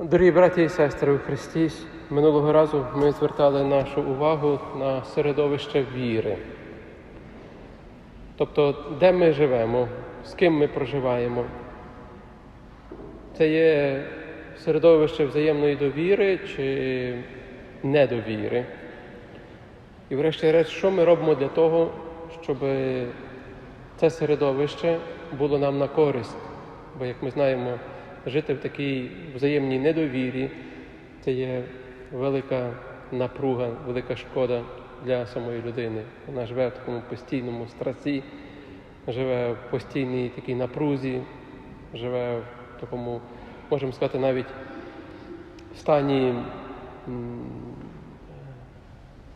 Дорогі браті і сестри у Христі, минулого разу ми звертали нашу увагу на середовище віри. Тобто, де ми живемо, з ким ми проживаємо. Це є середовище взаємної довіри чи недовіри. І врешті-решт, що ми робимо для того, щоб це середовище було нам на користь? Бо, як ми знаємо, жити в такій взаємній недовірі це є велика напруга, велика шкода для самої людини. Вона живе в такому постійному страсі, живе в постійній такій напрузі, живе в такому, можемо сказати, навіть стані м,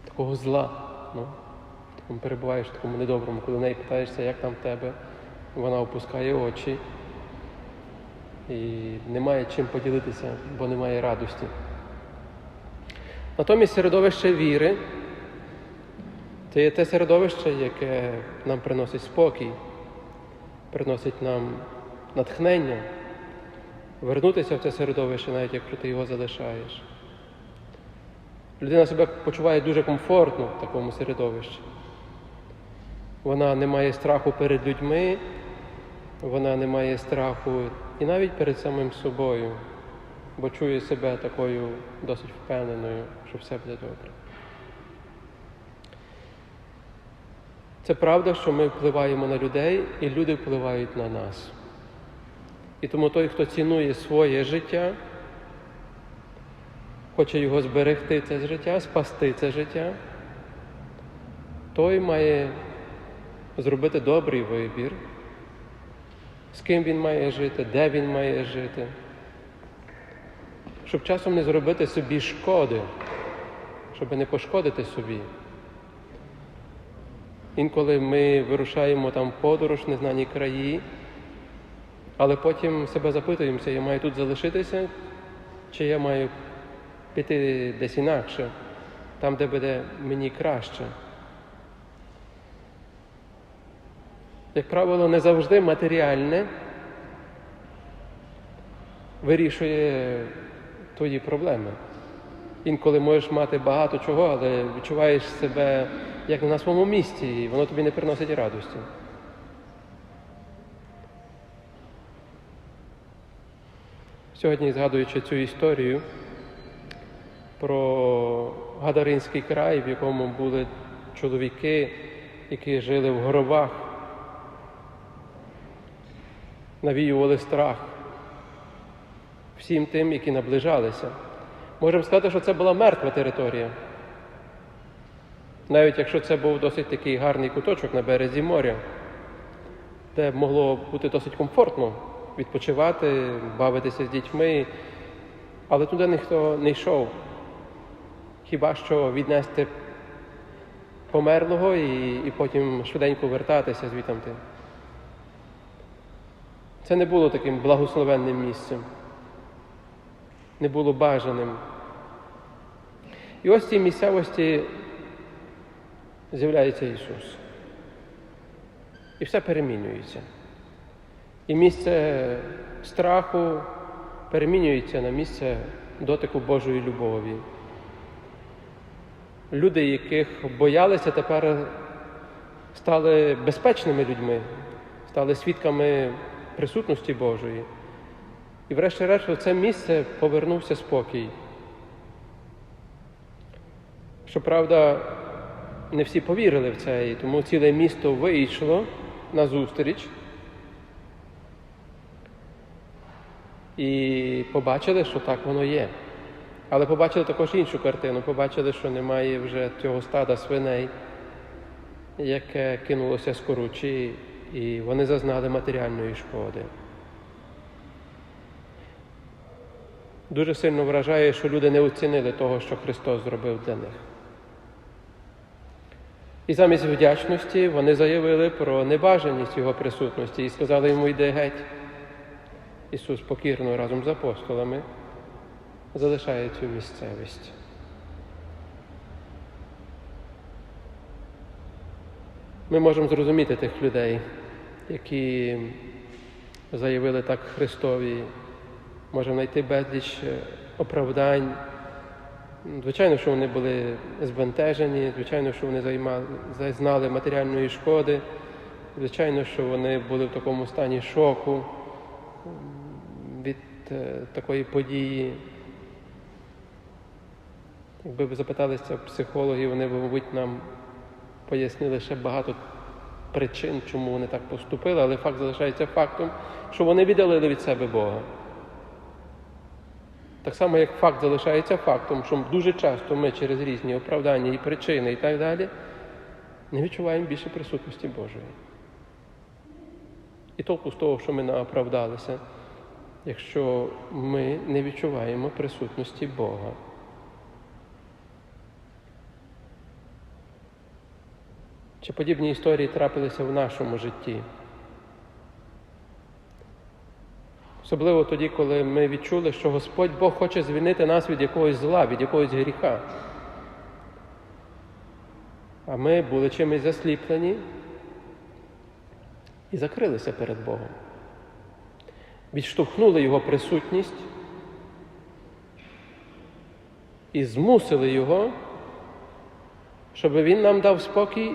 такого зла. Ну, перебуваєш в такому недоброму, коли в неї питаєшся, як там в тебе, вона опускає очі і немає чим поділитися, бо немає радості. Натомість середовище віри це є те середовище, яке нам приносить спокій, приносить нам натхнення, вернутися в це середовище, навіть якщо ти його залишаєш. Людина себе почуває дуже комфортно в такому середовищі. Вона не має страху перед людьми, вона не має страху і навіть перед самим собою, бо чує себе такою досить впевненою, що все буде добре. Це правда, що ми впливаємо на людей, і люди впливають на нас. І тому той, хто цінує своє життя, хоче його зберегти, це життя, спасти це життя, той має зробити добрий вибір з ким він має жити, де він має жити, щоб часом не зробити собі шкоди, щоб не пошкодити собі. Інколи ми вирушаємо там подорож, незнані краї, але потім себе запитуємося, я маю тут залишитися, чи я маю піти десь інакше, там, де буде мені краще. Як правило, не завжди матеріальне вирішує твої проблеми. Інколи можеш мати багато чого, але відчуваєш себе як на своєму місці, і воно тобі не приносить радості. Сьогодні, згадуючи цю історію про Гадаринський край, в якому були чоловіки, які жили в гробах навіювали страх всім тим, які наближалися. Можемо сказати, що це була мертва територія. Навіть якщо це був досить такий гарний куточок на березі моря, де могло бути досить комфортно відпочивати, бавитися з дітьми, але туди ніхто не йшов. Хіба що віднести померлого і, і потім швиденько вертатися звітам. Це не було таким благословенним місцем, не було бажаним. І ось в цій місцевості з'являється Ісус. І все перемінюється. І місце страху перемінюється на місце дотику Божої любові. Люди, яких боялися, тепер стали безпечними людьми, стали свідками присутності Божої. І врешті-решт в це місце повернувся спокій. Щоправда, не всі повірили в це, і тому ціле місто вийшло на зустріч і побачили, що так воно є. Але побачили також іншу картину. Побачили, що немає вже цього стада свиней, яке кинулося з коручі і вони зазнали матеріальної шкоди. дуже сильно вражає, що люди не оцінили того, що Христос зробив для них. І замість вдячності вони заявили про небажаність Його присутності і сказали йому йди геть. Ісус покірно разом з апостолами залишає цю місцевість. Ми можемо зрозуміти тих людей, які заявили так Христові, можемо знайти безліч е, оправдань. Звичайно, що вони були збентежені, звичайно, що вони займали, зазнали матеріальної шкоди, звичайно, що вони були в такому стані шоку від е, такої події. Якби ви запиталися психологів, вони б, мабуть, нам пояснили ще багато причин, чому вони так поступили, але факт залишається фактом, що вони віддалили від себе Бога. Так само, як факт залишається фактом, що дуже часто ми через різні оправдання і причини і так далі не відчуваємо більше присутності Божої. І толку з того, що ми наоправдалися, якщо ми не відчуваємо присутності Бога. Чи подібні історії трапилися в нашому житті? Особливо тоді, коли ми відчули, що Господь Бог хоче звільнити нас від якогось зла, від якогось гріха. А ми були чимось засліплені і закрилися перед Богом. Відштовхнули Його присутність і змусили Його, щоб Він нам дав спокій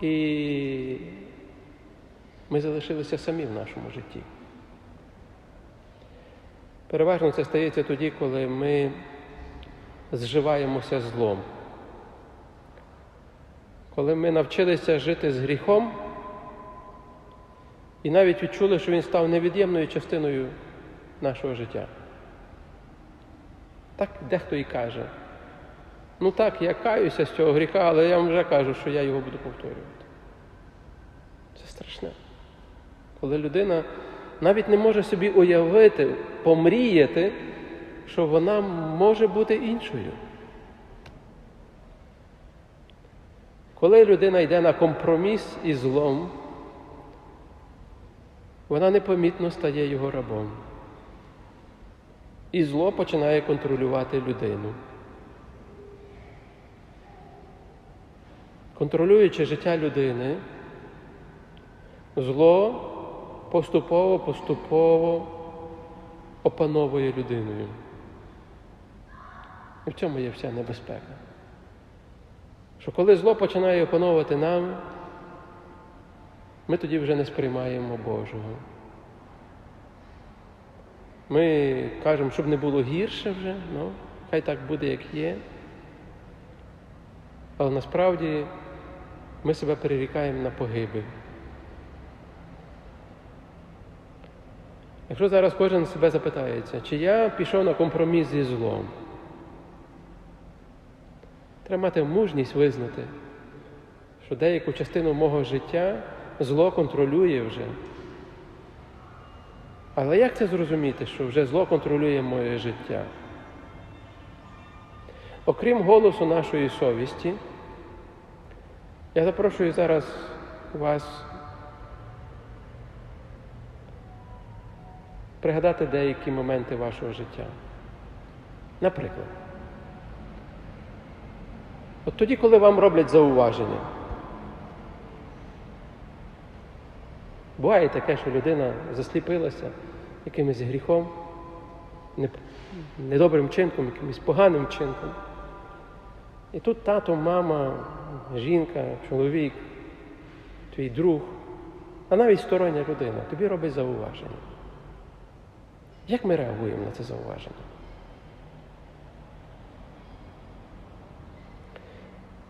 і ми залишилися самі в нашому житті. Переважно це стається тоді, коли ми зживаємося злом. Коли ми навчилися жити з гріхом і навіть відчули, що він став невід'ємною частиною нашого життя. Так дехто і каже. Ну так, я каюся з цього гріха, але я вам вже кажу, що я його буду повторювати. Це страшне. Коли людина навіть не може собі уявити, помріяти, що вона може бути іншою. Коли людина йде на компроміс із злом, вона непомітно стає його рабом. І зло починає контролювати людину. Контролюючи життя людини, зло поступово, поступово опановує людиною. І в цьому є вся небезпека. Що коли зло починає опановувати нам, ми тоді вже не сприймаємо Божого. Ми кажемо, щоб не було гірше вже, ну, хай так буде, як є. Але насправді ми себе перерікаємо на погибель. Якщо зараз кожен себе запитається, чи я пішов на компроміс зі злом, треба мати мужність визнати, що деяку частину мого життя зло контролює вже. Але як це зрозуміти, що вже зло контролює моє життя? Окрім голосу нашої совісті, я запрошую зараз вас пригадати деякі моменти вашого життя. Наприклад, от тоді, коли вам роблять зауваження, буває таке, що людина засліпилася якимось гріхом, недобрим чинком, якимось поганим чинком. І тут тато, мама, жінка, чоловік, твій друг, а навіть стороння людина тобі робить зауваження. Як ми реагуємо на це зауваження?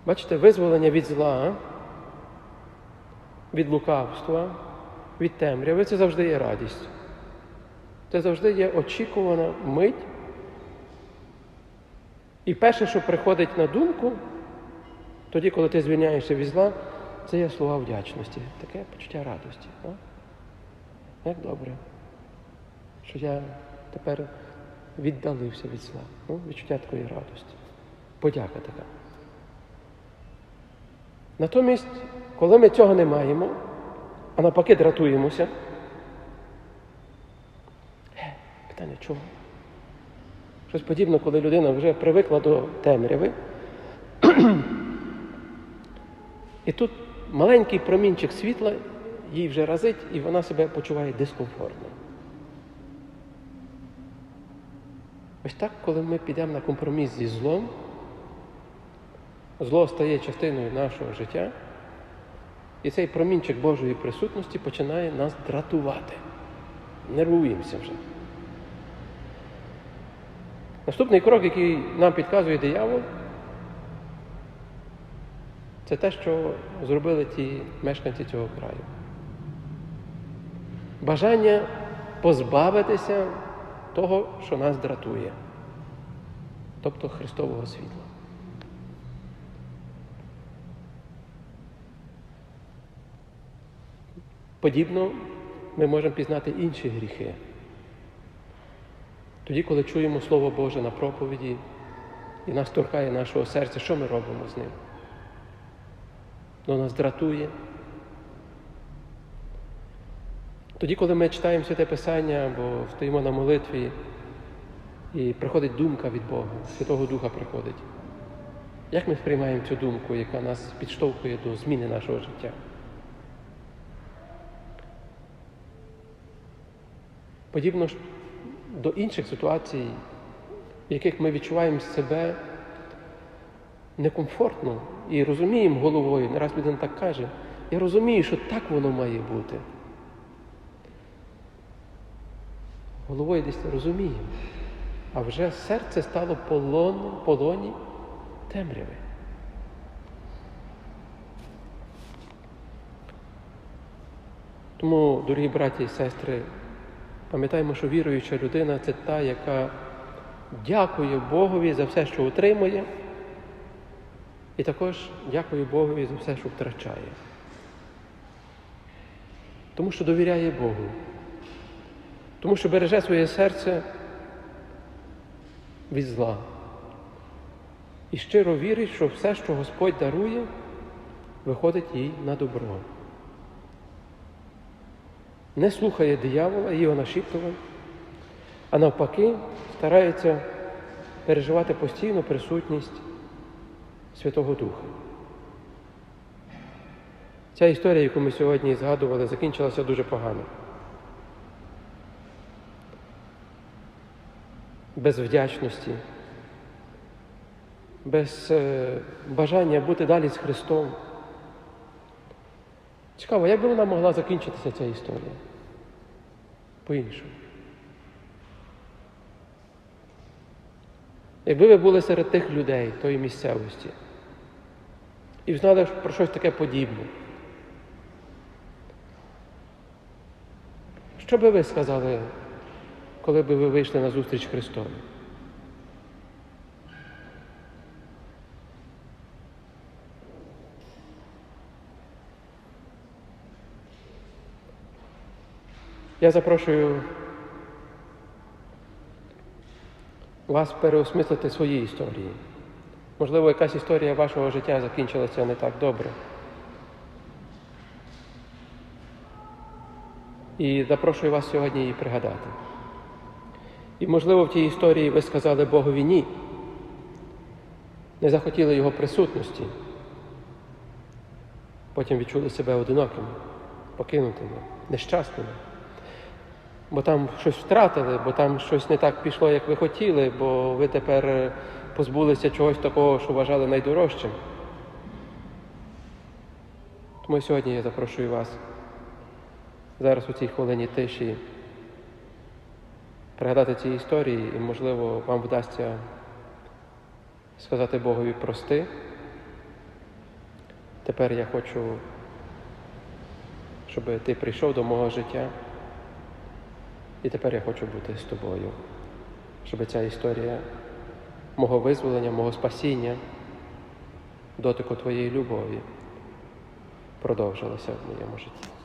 Бачите, визволення від зла, від лукавства, від темряви це завжди є радість. Це завжди є очікувана мить. І перше, що приходить на думку, тоді, коли ти звільняєшся від зла, це є слова вдячності, таке почуття радості. А? Як добре, що я тепер віддалився від зла. Ну, відчуття такої радості. Подяка така. Натомість, коли ми цього не маємо, а навпаки дратуємося, е, питання чого? Щось подібне, коли людина вже привикла до темряви. І тут маленький промінчик світла їй вже разить, і вона себе почуває дискомфортно. Ось так, коли ми підемо на компроміс зі злом, зло стає частиною нашого життя, і цей промінчик Божої присутності починає нас дратувати. Нервуємося вже. Наступний крок, який нам підказує диявол, це те, що зробили ті мешканці цього краю. Бажання позбавитися того, що нас дратує, тобто Христового світла. Подібно ми можемо пізнати інші гріхи. Тоді, коли чуємо Слово Боже на проповіді і нас торкає нашого серця, що ми робимо з ним? Воно нас дратує. Тоді, коли ми читаємо Святе Писання або стоїмо на молитві, і приходить думка від Бога, Святого Духа приходить. Як ми сприймаємо цю думку, яка нас підштовхує до зміни нашого життя? Подібно до інших ситуацій, в яких ми відчуваємо себе некомфортно і розуміємо головою, не раз людина так каже, я розумію, що так воно має бути. Головою десь розуміємо. А вже серце стало полоном, полоні темряви. Тому, дорогі браті і сестри, пам'ятаємо, що віруюча людина це та, яка дякує Богові за все, що отримує, і також дякує Богові за все, що втрачає. Тому що довіряє Богу, тому що береже своє серце від зла. І щиро вірить, що все, що Господь дарує, виходить їй на добро. Не слухає диявола і його нашіптувань, а навпаки, старається переживати постійну присутність Святого Духа. Ця історія, яку ми сьогодні згадували, закінчилася дуже погано. Без вдячності, без е, бажання бути далі з Христом. Цікаво, як би вона могла закінчитися ця історія? По-іншому. Якби ви були серед тих людей тої місцевості і знали про щось таке подібне, що би ви сказали, коли б ви вийшли на зустріч Христові? Я запрошую вас переосмислити свої історії. Можливо, якась історія вашого життя закінчилася не так добре. І запрошую вас сьогодні її пригадати. І, можливо, в тій історії ви сказали Богові ні, не захотіли Його присутності, потім відчули себе одинокими, покинутими, нещасними бо там щось втратили, бо там щось не так пішло, як ви хотіли, бо ви тепер позбулися чогось такого, що вважали найдорожчим. Тому сьогодні я запрошую вас зараз у цій хвилині тиші пригадати ці історії, і, можливо, вам вдасться сказати Богові прости. Тепер я хочу, щоб ти прийшов до мого життя. І тепер я хочу бути з тобою, щоб ця історія мого визволення, мого спасіння, дотику твоєї любові продовжилася в моєму житті.